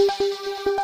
Música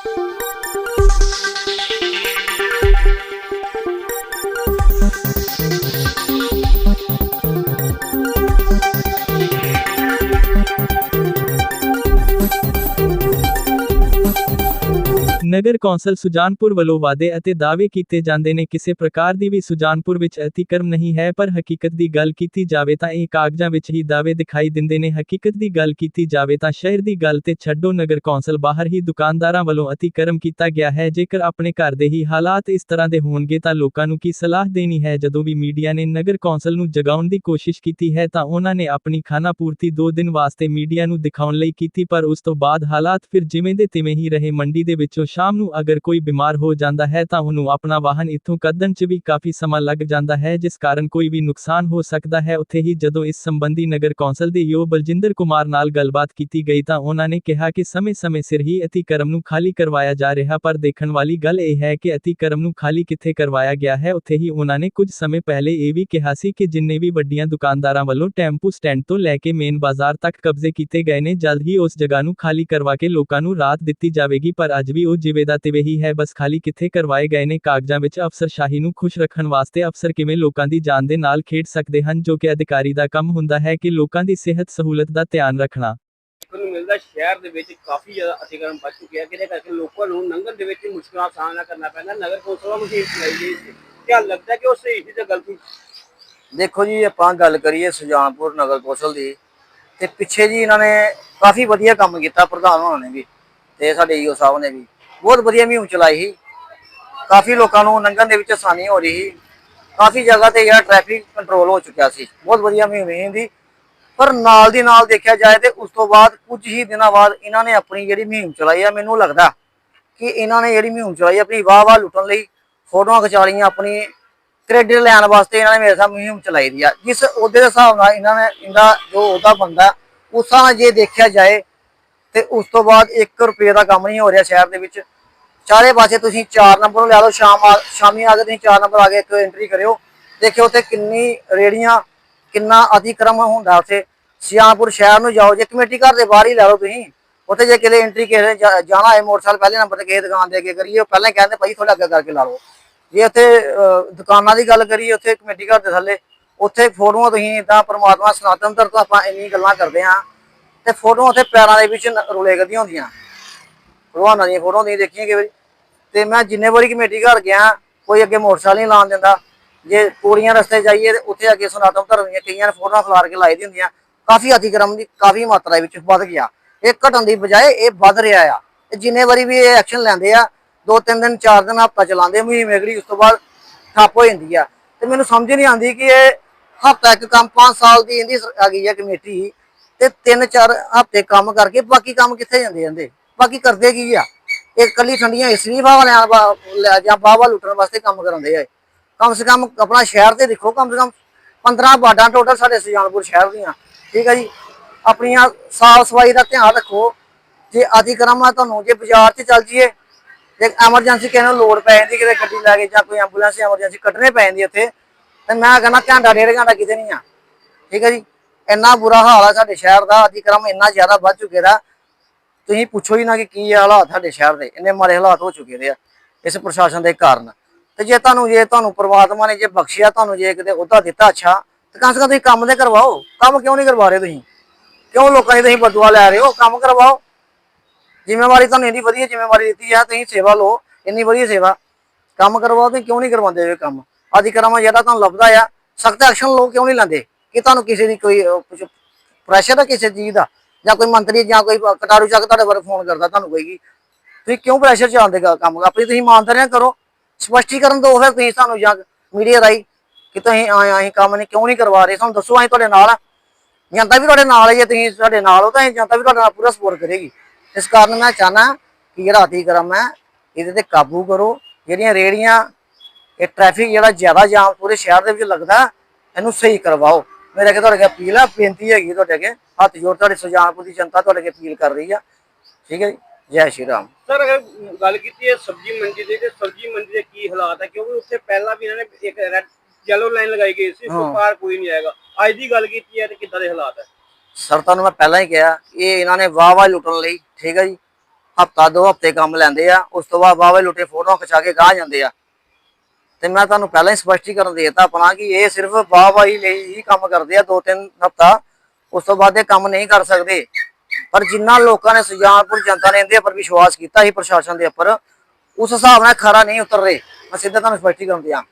ਨਗਰ council Sujanpur ਵੱਲੋਂ ਵਾਅਦੇ ਅਤੇ ਦਾਅਵੇ ਕੀਤੇ ਜਾਂਦੇ ਨੇ। ਕਿਸੇ ਪ੍ਰਕਾਰ ਦੀ ਵੀ ਸੁਜਾਨਪੁਰ ਵਿੱਚ ਅਤੀਕਰਮ ਨਹੀਂ ਹੈ, ਪਰ ਹਕੀਕਤ ਦੀ ਗੱਲ ਕੀਤੀ ਜਾਵੇ ਤਾਂ ਇਹ ਕਾਗਜ਼ਾਂ ਵਿੱਚ ਹੀ ਦਾਅਵੇ ਦਿਖਾਈ ਦਿੰਦੇ ਨੇ। ਹਕੀਕਤ ਦੀ ਗੱਲ ਕੀਤੀ ਜਾਵੇ ਤਾਂ ਸ਼ਹਿਰ ਦੀ ਗੱਲ ਤੇ ਛੱਡੋ, ਨਗਰ ਕੌਂਸਲ ਬਾਹਰ ਹੀ ਦੁਕਾਨਦਾਰਾਂ ਵੱਲੋਂ ਅਤੀਕਰਮ ਕੀਤਾ ਗਿਆ ਹੈ। ਜੇਕਰ ਆਪਣੇ ਘਰ ਦੇ ਹੀ ਹਾਲਾਤ ਇਸ ਤਰ੍ਹਾਂ ਦੇ ਹੋਣਗੇ ਤਾਂ ਲੋਕਾਂ ਨੂੰ ਕੀ ਸਲਾਹ ਦੇਣੀ ਹੈ? ਜਦੋਂ ਵੀ ਮੀਡੀਆ ਨੇ ਨਗਰ ਕੌਂਸਲ ਨੂੰ ਜਗਾਉਣ ਦੀ ਕੋਸ਼ਿਸ਼ ਕੀਤੀ ਹੈ ਤਾਂ ਉਹਨਾਂ ਨੇ ਆਪਣੀ ਖਾਨਾ ਪੂਰਤੀ 2 ਦਿਨ ਵਾਸਤੇ ਮੀਡੀਆ ਨੂੰ ਦਿਖਾਉਣ ਲਈ ਕੀਤੀ, ਪਰ ਉਸ ਤੋਂ ਬਾਅਦ ਹਾਲਾਤ ਫਿਰ ਜਿਵੇਂ ਦੇ ਤਿਵੇਂ ਹੀ ਰਹੇ। ਮੰਡੀ ਦੇ ਵਿੱਚੋਂ ਸ਼ਾਮ ਨੂੰ ਅਗਰ ਕੋਈ ਬਿਮਾਰ ਹੋ ਜਾਂਦਾ ਹੈ ਤਾਂ ਉਹਨੂੰ ਆਪਣਾ ਵਾਹਨ ਇੱਥੋਂ ਕੱਢਣ 'ਚ ਵੀ ਕਾਫੀ ਸਮਾਂ ਲੱਗ ਜਾਂਦਾ ਹੈ, ਜਿਸ ਕਾਰਨ ਕੋਈ ਵੀ ਨੁਕਸਾਨ ਹੋ ਸਕਦਾ ਹੈ। ਉੱਥੇ ਹੀ ਜਦੋਂ ਇਸ ਸੰਬੰਧੀ ਨਗਰ ਕੌਂਸਲ ਦੇ ਯੋ ਬਲਜਿੰਦਰ ਕੁਮਾਰ ਨਾਲ ਗੱਲਬਾਤ ਕੀਤੀ ਗਈ ਤਾਂ ਉਹਨਾਂ ਨੇ ਕਿਹਾ ਕਿ ਸਮੇਂ-ਸਮੇਂ ਸਿਰ ਹੀ ਅਤੀਕਰਮ ਨੂੰ ਖਾਲੀ ਕਰਵਾਇਆ ਜਾ ਰਿਹਾ, ਪਰ ਦੇਖਣ ਵਾਲੀ ਗੱਲ ਇਹ ਹੈ ਕਿ ਅਤੀਕਰਮ ਨੂੰ ਖਾਲੀ ਕਿੱਥੇ ਕਰਵਾਇਆ ਗਿਆ ਹੈ, ਉੱਥੇ ਹੀ ਉਹਨਾਂ ਨੇ ਕੁਝ ਸਮੇਂ ਪਹਿਲੇ ਇਹ ਵੀ ਕਿਹਾ ਸੀ ਕਿ ਜਿੰਨੇ ਵੀ ਵੱਡੀਆਂ ਦੁਕਾਨਦਾਰਾਂ ਵੱਲੋਂ ਟੈਂਪੂ ਸਟੈਂਡ ਤੋਂ ਲੈ ਕੇ ਮੇਨ ਬਾਜ਼ਾਰ ਤੱਕ ਕਬਜ਼ੇ ਕੀਤੇ ਗਏ ਨੇ, ਜਲਦ ਹੀ ਉਸ ਜਗ੍ਹਾ ਨੂੰ ਖਾਲੀ ਕਰਵਾ ਕੇ ਲੋਕਾਂ ਨੂੰ ਰਾਹਤ ਦਿੱਤੀ ਜਾਵੇਗੀ, ਪਰ ਅੱਜ ਵੀ ਉਹ ਜਿਵੇਂ ਦਾ ਤਿਵੇਂ ਹੀ ਹੈ ਬਸ ਖਾਲੀ ਕਿੱਥੇ ਕਰਵਾਏ ਗਏ ਨੇ ਕਾਗਜ਼ਾਂ ਵਿੱਚ ਅਫਸਰਸ਼ਾਹੀ ਨੂੰ ਖੁਸ਼ ਰੱਖਣ ਵਾਸਤੇ ਅਫਸਰ ਕਿਵੇਂ ਲੋਕਾਂ ਦੀ ਜਾਨ ਦੇ ਨਾਲ ਖੇਡ ਸਕਦੇ ਹਨ ਜੋ ਕਿ ਅਧਿਕਾਰੀ ਦਾ ਕੰਮ ਹੁੰਦਾ ਹੈ ਕਿ ਲੋਕਾਂ ਦੀ ਸਿਹਤ ਸਹੂਲਤ ਦਾ ਧਿਆਨ ਰੱਖਣਾ। ਨੂੰ ਮਿਲਦਾ ਸ਼ਹਿਰ ਦੇ ਵਿੱਚ ਕਾਫੀ ਜ਼ਿਆਦਾ ਅਤੀਕਰਨ ਵੱਧ ਚੁੱਕਿਆ ਜਿਹਦੇ ਕਰਕੇ ਲੋਕਾਂ ਨੂੰ ਲੰਘਣ ਦੇ ਵਿੱਚ ਮੁਸ਼ਕਲਾਂ ਦਾ ਸਾਹਮਣਾ ਕਰਨਾ ਪੈਂਦਾ ਨਗਰ ਕੌਂਸਲ ਵੱਲੋਂ ਮਸ਼ੀਨ ਚਲਾਈ ਗਈ ਸੀ। ਕਿਆ ਲੱਗਦਾ ਕਿ ਉਹ ਸਹੀ ਸੀ ਜਾਂ ਗਲਤੀ? ਦੇਖੋ ਜੀ ਆਪਾਂ ਗੱਲ ਕਰੀਏ ਸੁਜਾਨਪੁਰ ਨਗਰ ਕੌਂਸਲ ਦੀ ਤੇ ਪਿੱਛੇ ਜੀ ਇਹਨਾਂ ਨੇ ਕਾਫੀ ਵਧੀਆ ਕੰਮ ਕੀਤਾ ਪ੍ਰਧਾਨ ਹੋਣਾ ਨੇ ਵੀ ਤੇ ਸਾਡੇ ਈਓ ਸਾਹਿਬ ਨੇ ਵੀ। ਬਹੁਤ ਵਧੀਆ ਮੁਹਿੰਮ ਚਲਾਈ ਸੀ। ਕਾਫੀ ਲੋਕਾਂ ਨੂੰ ਲੰਘਣ ਦੇ ਵਿੱਚ ਆਸਾਨੀ ਹੋ ਰਹੀ ਸੀ। ਕਾਫੀ ਜਗ੍ਹਾ ਤੇ ਜਿਹੜਾ ਟ੍ਰੈਫਿਕ ਕੰਟਰੋਲ ਹੋ ਚੁੱਕਿਆ ਸੀ। ਬਹੁਤ ਵਧੀਆ ਮੁਹਿੰਮ ਦੀ ਪਰ ਨਾਲ ਦੀ ਨਾਲ ਦੇਖਿਆ ਜਾਏ ਤੇ ਉਸ ਤੋਂ ਬਾਅਦ ਕੁਝ ਹੀ ਦਿਨਾਂ ਬਾਅਦ ਇਹਨਾਂ ਨੇ ਆਪਣੀ ਜਿਹੜੀ ਮੁਹਿੰਮ ਚਲਾਈ ਆ, ਮੈਨੂੰ ਲੱਗਦਾ ਕਿ ਇਹਨਾਂ ਨੇ ਜਿਹੜੀ ਮੁਹਿੰਮ ਚਲਾਈ ਆਪਣੀ ਵਾਹ ਵਾਹ ਲੁੱਟਣ ਲਈ ਫੋਟੋਆਂ ਖਿਚਾ ਲਈਆਂ ਆਪਣੀ ਕ੍ਰੈਡਿਟ ਲੈਣ ਵਾਸਤੇ ਇਹਨਾਂ ਨੇ ਮੇਰੇ ਸਾਹ ਮੁਹਿੰਮ ਚਲਾਈ ਦੀ ਆ। ਜਿਸ ਉਹਦੇ ਦੇ ਹਿਸਾਬ ਨਾਲ ਇਹਨਾਂ ਨੇ, ਇਹਦਾ ਜੋ ਉਹਦਾ ਬੰਦਾ, ਉਸ ਨਾਲ ਜੇ ਦੇਖਿਆ ਜਾਏ ਤੇ ਉਸ ਤੋਂ ਬਾਅਦ 1 ਰੁਪਏ ਦਾ ਕੰਮ ਨਹੀਂ ਹੋ ਰਿਹਾ ਸ਼ਹਿਰ ਦੇ ਵਿੱਚ। ਚਾਰੇ ਪਾਸੇ ਤੁਸੀਂ 4 ਨੰਬਰ ਨੂੰ ਲੈ ਲਓ, ਸ਼ਾਮ ਸ਼ਾਮੀ ਆ ਕੇ ਤੁਸੀਂ 4 ਨੰਬਰ ਆ ਕੇ ਇੱਕ ਐਂਟਰੀ ਕਰਿਓ। ਦੇਖਿਓ ਉੱਥੇ ਕਿੰਨੀ ਰੇੜੀਆਂ ਕਿੰਨਾ ਅਤੀਕਰਮ ਹੁੰਦਾ ਉੱਥੇ। ਸਿਆਪੁਰ ਸ਼ਹਿਰ ਨੂੰ ਜਾਓ, ਜੇ ਕਮੇਟੀ ਘਰ ਦੇ ਬਾਹਰ ਹੀ ਲੈ ਲਓ ਤੁਸੀਂ। ਉੱਥੇ ਜੇ ਕਿਤੇ ਐਂਟਰੀ ਕਿਸੇ ਜਾ- ਜਾਣਾ ਹੈ ਮੋਟਰਸਾਈਕਲ ਪਹਿਲੇ ਨੰਬਰ ਤੇ ਕਿਸੇ ਦੁਕਾਨ ਦੇ ਅੱਗੇ ਕਰੀਏ, ਉਹ ਪਹਿਲਾਂ ਕਹਿੰਦੇ ਭਾਈ ਥੋੜਾ ਅੱਗੇ ਕਰਕੇ ਲਾ ਲਓ। ਜੇ ਉੱਥੇ ਦੁਕਾਨਾਂ ਦੀ ਗੱਲ ਕਰੀਏ, ਉੱਥੇ ਕਮੇਟੀ ਘਰ ਦੇ ਥੱਲੇ, ਉੱਥੇ ਫੋਟੋਆਂ ਤੁਸੀਂ ਇਦਾਂ ਪ੍ਰਮਾਤਮਾ, ਸਨਾਤਨ ਧਰਮ ਤੋਂ ਆਪਾਂ ਇੰਨੀ ਗੱਲਾਂ ਕਰਦੇ ਆ। ਤੇ ਫੋਟੋਆਂ ਉੱਥੇ ਪੈਰਾਂ ਦੇ ਵਿੱਚ ਨ- ਰੁਲੇ ਕਰਦੀਆਂ ਹੁੰਦੀਆਂ। ਭਗਵਾਨਾਂ ਦੀਆਂ ਫੋਟੋਆਂ ਨਹੀਂ ਦੇਖੀਆਂ ਕਿ ਵਾਰੀ। ਤੇ ਮੈਂ ਜਿੰਨੇ ਵਾਰੀ ਕਮੇਟੀ ਘਰ ਗਿਆ, ਕੋਈ ਅੱਗੇ ਮੋਟਰਸਾਈਕਲ ਨਹੀਂ ਲਾਉਣ ਦਿੰਦਾ। ਜੇ ਪੂਰੀਆਂ ਰਸਤੇ ਜਾਈਏ ਤੇ ਉੱਥੇ ਅੱਗੇ ਸਨਾਤਨ ਧਰਮ ਦੀਆਂ ਕਈਆਂ ਨੇ ਫੋਟੋਆਂ ਖਿਲਾਰ ਕੇ ਲਾਈ ਦੀਆਂ ਹੁੰਦੀਆਂ। ਕਾਫੀ ਅਤੀਕਰਮ ਦੀ ਕਾਫੀ ਮਾਤਰਾ ਵਿੱਚ ਵੱਧ ਗਿਆ। ਇਹ ਘਟਣ ਦੀ ਬਜਾਏ ਇਹ ਵੱਧ ਰਿਹਾ ਆ। ਤੇ ਜਿੰਨੇ ਵਾਰੀ ਵੀ ਇਹ ਐਕਸ਼ਨ ਲੈਂਦੇ ਆ, ਦੋ ਤਿੰਨ ਦਿਨ, ਚਾਰ ਦਿਨ ਹਫਤਾ ਚਲਾਉਂਦੇ, ਮੁਹਿੰਮ ਅਗਲੀ ਉਸ ਤੋਂ ਬਾਅਦ ਠੱਪ ਹੋ ਜਾਂਦੀ ਆ। ਤੇ ਮੈਨੂੰ ਸਮਝ ਨਹੀਂ ਆਉਂਦੀ ਕਿ ਇਹ ਹਫਤਾ ਇੱਕ ਕੰਮ 5 ਸਾਲ ਦੀ ਇਹਦੀ ਆ ਗਈ ਹੈ ਕਮੇਟੀ। ਤੇ ਤਿੰਨ ਚਾਰ ਹਫ਼ਤੇ ਕੰਮ ਕਰਕੇ ਬਾਕੀ ਕੰਮ ਕਿੱਥੇ ਜਾਂਦੇ ਜਾਂਦੇ? ਬਾਕੀ ਕਰਦੇ ਕੀ ਆ? ਇਹ ਕੱਲੀ ਠੰਡੀਆਂ ਇਸ ਇਸਵੀਂ ਬਾਵਾ ਲੈਣ ਵਾ- ਲੈ ਜਾਂ ਬਾਵਾ ਲੁੱਟਣ ਵਾਸਤੇ ਕੰਮ ਕਰਾਉਂਦੇ ਆ ਕਮ ਸੇ ਕਮ ਆਪਣਾ ਸ਼ਹਿਰ ਤੇ ਦੇਖੋ, ਕਮ ਸੇ ਕਮ 15 ਬਾਡਾਂ ਟੋਟਲ ਸਾਡੇ ਸੁਜਾਨਪੁਰ ਸ਼ਹਿਰ ਦੀਆਂ। ਠੀਕ ਹੈ ਜੀ? ਆਪਣੀਆਂ ਸਾਫ਼ ਸਫ਼ਾਈ ਦਾ ਧਿਆਨ ਰੱਖੋ। ਜੇ ਅਤੀਕਰਮ ਆ ਤੁਹਾਨੂੰ, ਜੇ ਬਾਜ਼ਾਰ 'ਚ ਚੱਲ ਜੀਏ ਜੇ ਐਮਰਜੈਂਸੀ ਕਿਸੇ ਨੂੰ ਲੋੜ ਪੈ ਜਾਂਦੀ, ਕਿਤੇ ਗੱਡੀ ਲੈ ਕੇ ਜਾਂ ਕੋਈ ਐਂਬੂਲੈਂਸ ਐਮਰਜੈਂਸੀ ਕੱਢਣੇ ਪੈ ਜਾਂਦੀ ਇੱਥੇ, ਤੇ ਮੈਂ ਕਹਿੰਦਾ ਘੰਟਾ, ਡੇਢ ਘੰਟਾ ਕਿਤੇ ਨਹੀਂ ਆ। ਠੀਕ ਹੈ ਜੀ? ਇੰਨਾ ਬੁਰਾ ਹਾਲ ਆ ਸਾਡੇ ਸ਼ਹਿਰ ਦਾ ਅਧਿਕਰਮ ਇੰਨਾ ਜ਼ਿਆਦਾ ਵੱਧ ਚੁੱਕੇ ਦਾ। ਤੁਸੀਂ ਪੁੱਛੋ ਹੀ ਨਾ ਕਿ ਕੀ ਹਾਲਾਤ ਸਾਡੇ ਸ਼ਹਿਰ ਦੇ, ਇੰਨੇ ਮਾੜੇ ਹਾਲਾਤ ਹੋ ਚੁੱਕੇ ਦੇ ਆ ਇਸ ਪ੍ਰਸ਼ਾਸਨ ਦੇ ਕਾਰਨ। ਤੇ ਜੇ ਤੁਹਾਨੂੰ ਜੇ ਤੁਹਾਨੂੰ ਪ੍ਰਮਾਤਮਾ ਨੇ ਜੇ ਬਖਸ਼ਿਆ, ਤੁਹਾਨੂੰ ਜੇ ਕਿਤੇ ਉਹਦਾ ਦਿੱਤਾ ਅੱਛਾ, ਤੇ ਕਮ ਸੇ ਕਮ ਤੁਸੀਂ ਕੰਮ ਤੇ ਕਰਵਾਓ। ਕੰਮ ਕਿਉਂ ਨਹੀਂ ਕਰਵਾ ਰਹੇ ਤੁਸੀਂ? ਕਿਉਂ ਲੋਕਾਂ ਦੀ ਤੁਸੀਂ ਬਦਦੁਆ ਲੈ ਰਹੇ ਹੋ? ਕੰਮ ਕਰਵਾਓ। ਜ਼ਿੰਮੇਵਾਰੀ ਤੁਹਾਨੂੰ ਇੰਨੀ ਵਧੀਆ ਜ਼ਿੰਮੇਵਾਰੀ ਦਿੱਤੀ ਆ, ਤੁਸੀਂ ਸੇਵਾ ਲਓ, ਇੰਨੀ ਵਧੀਆ ਸੇਵਾ। ਕੰਮ ਕਰਵਾਓ ਤੁਸੀਂ ਕਿਉਂ ਨਹੀਂ ਕਰਵਾਉਂਦੇ ਇਹ ਕੰਮ? ਅਧਿਕਰਮ ਜਿਹੜਾ ਤੁਹਾਨੂੰ ਲੱਭਦਾ ਆ। ਸਖਤ ਐਕਸ਼ਨ ਲਓ, ਕਿਉਂ ਨਹੀਂ ਲੈਂਦੇ? ਕਿ ਤੁਹਾਨੂੰ ਕਿਸੇ ਦੀ ਕੋਈ ਪ੍ਰੈਸ਼ਰ ਹੈ ਕਿਸੇ ਚੀਜ਼ ਦਾ? ਜਾਂ ਕੋਈ ਮੰਤਰੀ ਜਾਂ ਕੋਈ ਕਟਾਰੂ ਚੱਕ ਤੁਹਾਡੇ ਬਾਰੇ ਫੋਨ ਕਰਦਾ ਤੁਹਾਨੂੰ ਕੋਈ ਤੁਸੀਂ ਕਿਉਂ ਪ੍ਰੈਸ਼ਰ ਚ ਆਉਂਦੇ ਕੰਮ? ਆਪਣੀ ਤੁਸੀਂ ਇਮਾਨਦਾਰੀਆਂ ਕਰੋ। ਸਪਸ਼ਟੀਕਰਨ ਦਿਓ ਫਿਰ ਤੁਸੀਂ ਸਾਨੂੰ ਜਾਂ ਮੀਡੀਆ ਰਾਹੀਂ ਕਿ ਤੁਸੀਂ ਆਏ ਅਸੀਂ ਕੰਮ ਨਹੀਂ, ਕਿਉਂ ਨਹੀਂ ਕਰਵਾ ਰਹੇ? ਸਾਨੂੰ ਦੱਸੋ, ਅਸੀਂ ਤੁਹਾਡੇ ਨਾਲ ਆ। ਜਨਤਾ ਵੀ ਤੁਹਾਡੇ ਨਾਲ ਹੈ ਜੇ ਤੁਸੀਂ ਸਾਡੇ ਨਾਲ ਹੋ ਤਾਂ ਅਸੀਂ ਜਨਤਾ ਵੀ ਤੁਹਾਡੇ ਨਾਲ ਪੂਰਾ ਸਪੋਰਟ ਕਰੇਗੀ। ਇਸ ਕਾਰਨ ਮੈਂ ਚਾਹਨਾ ਕਿ ਜਿਹੜਾ ਅਤੀਕਰਮ ਹੈ, ਇਹਦੇ ਤੇ ਕਾਬੂ ਕਰੋ। ਜਿਹੜੀਆਂ ਰੇੜੀਆਂ ਇਹ ਟ੍ਰੈਫਿਕ ਜਿਹੜਾ ਜ਼ਿਆਦਾ ਜਾਮ ਪੂਰੇ ਸ਼ਹਿਰ ਦੇ ਵਿੱਚ ਲੱਗਦਾ, ਇਹਨੂੰ ਸਹੀ ਕਰਵਾਓ। ਮੇਰੇ ਅੱਗੇ ਤੁਹਾਡੇ ਅੱਗੇ ਅਪੀਲ ਆ ਬੇਨਤੀ ਹੈਗੀ ਤੁਹਾਡੇ ਅੱਗੇ ਹੱਥ ਜੋੜ ਤੁਹਾਡੇ ਸੁਜਾਨਪੁਰ ਦੀ ਜਨਤਾ ਤੁਹਾਡੇ ਅੱਗੇ ਅਪੀਲ ਕਰ ਰਹੀ ਆ। ਠੀਕ ਹੈ ਜੀ? ਜੈ ਸ਼੍ਰੀ ਰਾਮ। ਸਰ ਅਗਰ ਗੱਲ ਕੀਤੀ ਹੈ ਸਬਜ਼ੀ ਮੰਡੀ ਦੀ ਤੇ ਸਬਜ਼ੀ ਮੰਡੀ ਦੇ ਕੀ ਹਾਲਾਤ ਹੈ? ਕਿਉਂਕਿ ਉੱਥੇ ਪਹਿਲਾਂ ਵੀ ਇਹਨਾਂ ਨੇ ਇੱਕ ਰੈੱਡ ਯੈਲੋ ਲਾਈਨ ਲਗਾਈ ਗਈ ਸੀ ਉਸ। ਪਾਰ ਕੋਈ ਨਹੀਂ ਆਏਗਾ। ਅੱਜ ਦੀ ਗੱਲ ਕੀਤੀ ਹੈ ਤੇ ਕਿੱਦਾਂ ਦੇ ਹਾਲਾਤ ਹੈ? ਸਰ ਤੁਹਾਨੂੰ ਮੈਂ ਪਹਿਲਾਂ ਹੀ ਕਿਹਾ ਇਹ ਇਹਨਾਂ ਨੇ ਵਾਹ ਵਾਹ ਲੁੱਟਣ ਲਈ ਠੀਕ ਹੈ ਜੀ? ਹਫਤਾ ਦੋ ਹਫ਼ਤੇ ਕੰਮ ਲੈਂਦੇ ਆ ਉਸ ਤੋਂ ਬਾਅਦ ਵਾਵੇ ਲੁੱਟੇ ਫੋਟੋਆਂ ਖਿਚਾ ਕੇ ਗਾਹ ਜਾਂਦੇ ਆ। ਤੇ ਮੈਂ ਤੁਹਾਨੂੰ ਪਹਿਲਾਂ ਹੀ ਸਪਸ਼ਟੀਕਰਨ ਦੇ ਦਿੱਤਾ ਆਪਣਾ ਕਿ ਇਹ ਸਿਰਫ ਵਾਹਵਾਹੀ ਲਈ ਹੀ ਕੰਮ ਕਰਦੇ ਆ ਦੋ ਤਿੰਨ ਹਫਤਾ। ਉਸ ਤੋਂ ਬਾਅਦ ਇਹ ਕੰਮ ਨਹੀਂ ਕਰ ਸਕਦੇ। ਪਰ ਜਿੰਨਾ ਲੋਕਾਂ ਨੇ ਸੁਜਾਨਪੁਰ ਜਨਤਾ ਨੇ ਇਹਦੇ ਉੱਪਰ ਵਿਸ਼ਵਾਸ ਕੀਤਾ ਸੀ ਪ੍ਰਸ਼ਾਸਨ ਦੇ ਉੱਪਰ, ਉਸ ਹਿਸਾਬ ਨਾਲ ਖਰਾ ਨਹੀਂ ਉਤਰ ਰਹੇ। ਮੈਂ ਸਿੱਧਾ ਤੁਹਾਨੂੰ ਸਪਸ਼ਟੀਕਰਨ ਦਿਆਂ।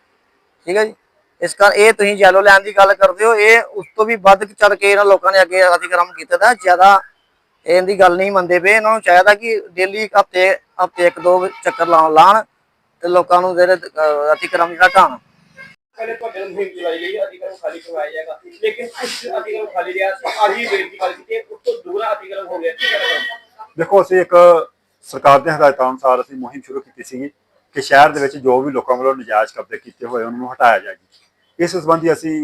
ਠੀਕ ਹੈ ਜੀ? ਇਸ ਕਰ ਇਹ ਤੁਸੀਂ ਜੈਲੋ ਲੈਣ ਦੀ ਗੱਲ ਕਰਦੇ ਹੋ, ਇਹ ਉਸ ਤੋਂ ਵੀ ਵੱਧ ਚੱਲ ਕੇ ਇਹਨਾਂ ਲੋਕਾਂ ਨੇ ਅੱਗੇ ਅਤੀਕਰਮ ਕੀਤਾ ਦਾ ਜ਼ਿਆਦਾ ਇਹਦੀ ਗੱਲ ਨਹੀਂ ਮੰਨਦੇ ਪਏ। ਇਹਨਾਂ ਨੂੰ ਚਾਹੀਦਾ ਕਿ ਡੇਲੀ ਹਫ਼ਤੇ ਹਫ਼ਤੇ ਇੱਕ ਦੋ ਚੱਕਰ ਲਾਉਣ ਲਾਣ। ਤੇ ਲੋਕਾਂ ਨੂੰ ਜਿਹੜੇ ਅਤੀਕਰਮ ਜਿਹੜਾ ਢਾਣ ਪਹਿਲੇ ਤੁਹਾਡੇ ਮੁਹਿੰਮ ਚਲਾਈ ਗਈ ਅਧਿਕਾਰਮ ਖਾਲੀ ਕਰਵਾਇਆ ਜਾਏਗਾ। ਲੇਕਿਨ ਕੁਝ ਅਧਿਕਾਰਮ ਖਾਲੀ ਰਿਹਾ ਆਹੀ ਵੇਟ ਦੀ ਗੱਲ ਕੀਤੀ ਉਸ ਤੋਂ ਦੂਰਾ ਅਧਿਕਾਰਮ ਹੋ ਗਿਆ ਦੇਖੋ ਅਸੀਂ ਇੱਕ ਸਰਕਾਰ ਦੇ ਹਦਾਇਤਾਂ ਅਨੁਸਾਰ ਅਸੀਂ ਮੁਹਿੰਮ ਸ਼ੁਰੂ ਕੀਤੀ ਸੀ ਕਿ ਸ਼ਹਿਰ ਦੇ ਵਿੱਚ ਜੋ ਵੀ ਲੋਕਾਂ ਵੱਲੋਂ ਨਜਾਇਜ਼ ਕਬਜ਼ੇ ਕੀਤੇ ਹੋਏ ਉਹਨਾਂ ਨੂੰ ਹਟਾਇਆ ਜਾਏਗਾ। ਇਸ ਸੰਬੰਧੀ ਅਸੀਂ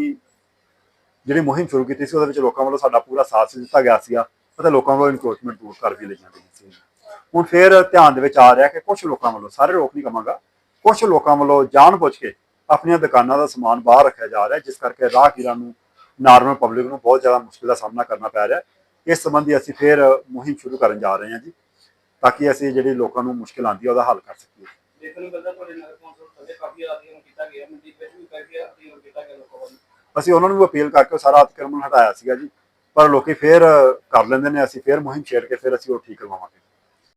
ਜਿਹੜੀ ਮੁਹਿੰਮ ਸ਼ੁਰੂ ਕੀਤੀ ਸੀ ਉਹਦੇ ਵਿੱਚ ਲੋਕਾਂ ਵੱਲੋਂ ਸਾਡਾ ਪੂਰਾ ਸਾਥ ਦਿੱਤਾ ਗਿਆ ਸੀਗਾ ਅਤੇ ਲੋਕਾਂ ਵੱਲੋਂ ਇਨਕਰੋਚਮੈਂਟ ਦੂਰ ਕਰ ਵੀ ਲਈਆਂ ਗਈਆਂ ਸੀ ਹੁਣ ਫਿਰ ਧਿਆਨ ਦੇ ਵਿੱਚ ਆ ਰਿਹਾ ਕਿ ਕੁਝ ਲੋਕਾਂ ਵੱਲੋਂ ਸਾਰੇ ਲੋਕ ਨਹੀਂ ਕਵਾਂਗਾ ਕੁਝ ਲੋਕਾਂ ਵੱਲੋਂ ਜਾਣਬੁੱਝ ਕੇ ਆਪਣੀਆਂ ਦੁਕਾਨਾਂ ਦਾ ਸਮਾਨ ਬਾਹਰ ਰੱਖਿਆ ਜਾ ਰਿਹਾ ਜਿਸ ਕਰਕੇ ਰਾਹਗੀਰਾਂ ਨੂੰ ਨਾਰਮਲ ਪਬਲਿਕ ਨੂੰ ਬਹੁਤ ਜ਼ਿਆਦਾ ਮੁਸ਼ਕਿਲ ਦਾ ਸਾਹਮਣਾ ਕਰਨਾ ਪੈ ਰਿਹਾ। ਇਸ ਸੰਬੰਧੀ ਅਸੀਂ ਫਿਰ ਮੁਹਿੰਮ ਸ਼ੁਰੂ ਕਰਨ ਜਾ ਰਹੇ ਹਾਂ ਜੀ ਤਾਂ ਕਿ ਅਸੀਂ ਜਿਹੜੀ ਲੋਕਾਂ ਨੂੰ ਮੁਸ਼ਕਿਲ ਆਉਂਦੀ ਹੈ ਉਹਦਾ ਹੱਲ ਕਰ ਸਕੀਏ। ਦੇਖਣ ਨੂੰ ਮਿਲਦਾ ਤੁਹਾਡੇ ਨਗਰ ਕੌਂਸਲ ਥੱਲੇ ਕਾਫੀ ਅਧਿਕਾਰਮ ਕੀਤਾ ਗਿਆ ਮੰਡੀ ਵਿੱਚ ਵੀ ਕਾਫੀ ਅਧਿਕਾਰਮ ਕੀਤਾ ਗਿਆ ਲੋਕਾਂ ਵੱਲੋਂ। ਅਸੀਂ ਉਹਨਾਂ ਨੂੰ ਅਪੀਲ ਕਰਕੇ ਸਾਰਾ ਅਤਿਕਰਮ ਹਟਾਇਆ ਸੀਗਾ ਜੀ ਪਰ ਲੋਕੀ ਫੇਰ ਕਰ ਲੈਂਦੇ ਨੇ ਅਸੀਂ ਫੇਰ ਮੁਹਿੰਮ ਛੇੜ ਕੇ ਫਿਰ ਅਸੀਂ ਉਹ ਠੀਕ ਕਰਵਾਵਾਂਗੇ।